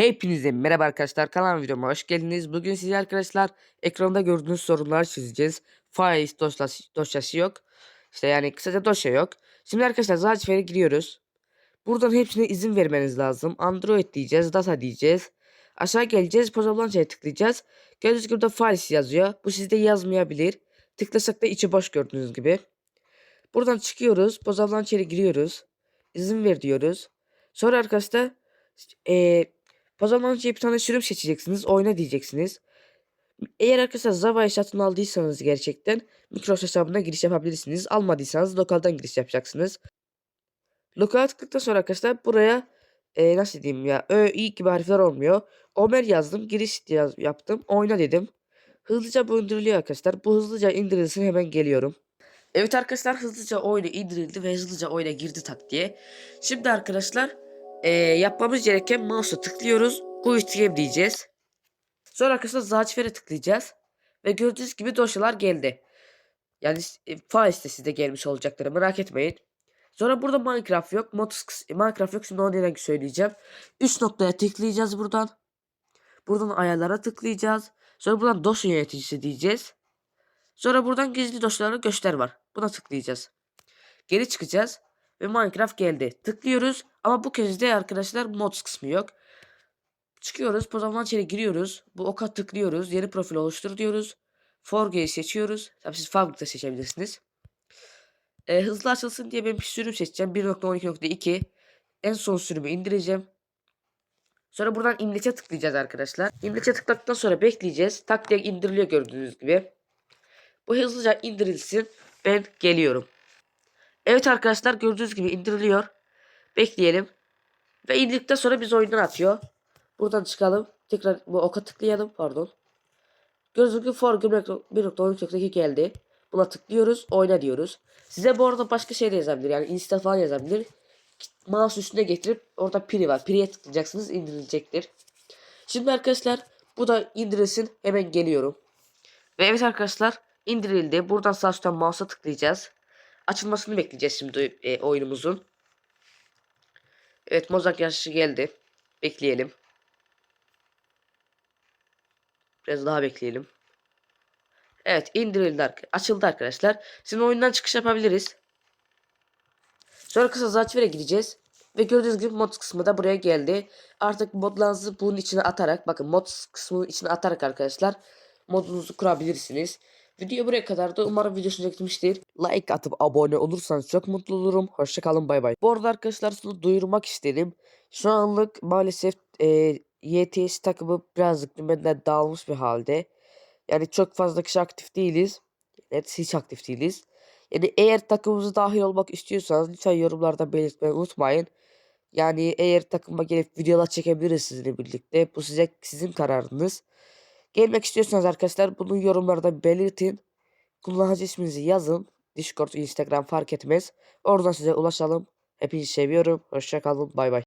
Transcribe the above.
Hepinize merhaba arkadaşlar kanalıma videoma hoş geldiniz. Bugün size arkadaşlar ekranda gördüğünüz sorunları çözeceğiz. File dosyası, dosyası yok. İşte yani kısaca dosya yok. Şimdi arkadaşlar Zacifer'e giriyoruz. Buradan hepsine izin vermeniz lazım. Android diyeceğiz, data diyeceğiz. Aşağı geleceğiz, Pozablança'ya tıklayacağız. Gördüğünüz gibi de files yazıyor. Bu sizde yazmayabilir. Tıklasak da içi boş gördüğünüz gibi. Buradan çıkıyoruz, Pozablança'ya giriyoruz. İzin ver diyoruz. Sonra arkadaşlar eee Pozablança'ya bir tane sürüm seçeceksiniz. Oyna diyeceksiniz. Eğer arkadaşlar Zava'yı satın aldıysanız gerçekten Microsoft hesabına giriş yapabilirsiniz. Almadıysanız lokaldan giriş yapacaksınız. Lokala tıkladıktan sonra arkadaşlar buraya e, nasıl diyeyim ya Ö, İ gibi harfler olmuyor. Omer yazdım. Giriş yaz, yaptım. Oyna dedim. Hızlıca bu indiriliyor arkadaşlar. Bu hızlıca indirilsin hemen geliyorum. Evet arkadaşlar hızlıca oyuna indirildi ve hızlıca oyuna girdi tak diye. Şimdi arkadaşlar e, yapmamız gereken mouse'a tıklıyoruz. Bu işlem diyeceğiz. Sonra arkadaşlar Zacifer'e tıklayacağız. Ve gördüğünüz gibi dosyalar geldi. Yani e, file sitesi de gelmiş olacaktır merak etmeyin. Sonra burada Minecraft yok. Modus kıs- Minecraft yok. Şimdi onu yine söyleyeceğim. 3 noktaya tıklayacağız buradan. Buradan ayarlara tıklayacağız. Sonra buradan dosya yöneticisi diyeceğiz. Sonra buradan gizli dosyalara göster var. Buna tıklayacağız. Geri çıkacağız. Ve Minecraft geldi. Tıklıyoruz. Ama bu kez de arkadaşlar mods kısmı yok. Çıkıyoruz. Pozamlan içeri giriyoruz. Bu oka tıklıyoruz. Yeni profil oluştur diyoruz. Forge'yi seçiyoruz. Tabii siz da seçebilirsiniz. Ee, hızlı açılsın diye ben bir sürüm seçeceğim. 1.12.2 En son sürümü indireceğim. Sonra buradan imlece tıklayacağız arkadaşlar. İmlece tıkladıktan sonra bekleyeceğiz. Tak diye indiriliyor gördüğünüz gibi. Bu hızlıca indirilsin. Ben geliyorum. Evet arkadaşlar gördüğünüz gibi indiriliyor. Bekleyelim. Ve indirdikten sonra biz oyundan atıyor. Buradan çıkalım. Tekrar bu oka tıklayalım. Pardon. Gördüğünüz gibi for 1.13.2 geldi. Buna tıklıyoruz. Oyna diyoruz. Size bu arada başka şey de yazabilir. Yani insta falan yazabilir. Mouse üstüne getirip orada piri var. Piriye tıklayacaksınız indirilecektir. Şimdi arkadaşlar bu da indirilsin. Hemen geliyorum. Ve evet arkadaşlar indirildi. Buradan sağ üstten mouse'a tıklayacağız. Açılmasını bekleyeceğiz şimdi e, oyunumuzun. Evet mozak yarışı geldi. Bekleyelim. Biraz daha bekleyelim. Evet indirildi. Açıldı arkadaşlar. Şimdi oyundan çıkış yapabiliriz. Sonra kısa Zaçver'e gideceğiz. Ve gördüğünüz gibi mod kısmı da buraya geldi. Artık modlarınızı bunun içine atarak bakın mod kısmının içine atarak arkadaşlar modunuzu kurabilirsiniz. Video buraya kadardı. Umarım video hoşunuza. Like atıp abone olursanız çok mutlu olurum. Hoşçakalın bay bay. Bu arada arkadaşlar şunu duyurmak istedim. Şu anlık maalesef e, YTS takımı birazcık benden dağılmış bir halde. Yani çok fazla kişi aktif değiliz. Evet hiç aktif değiliz. Yani eğer takımımıza dahil olmak istiyorsanız lütfen yorumlarda belirtmeyi unutmayın. Yani eğer takıma gelip videolar çekebiliriz sizinle birlikte. Bu size sizin kararınız. Gelmek istiyorsanız arkadaşlar bunu yorumlarda belirtin. Kullanıcı isminizi yazın. Discord, Instagram fark etmez. Oradan size ulaşalım. Hepinizi seviyorum. Hoşçakalın. Bay bay.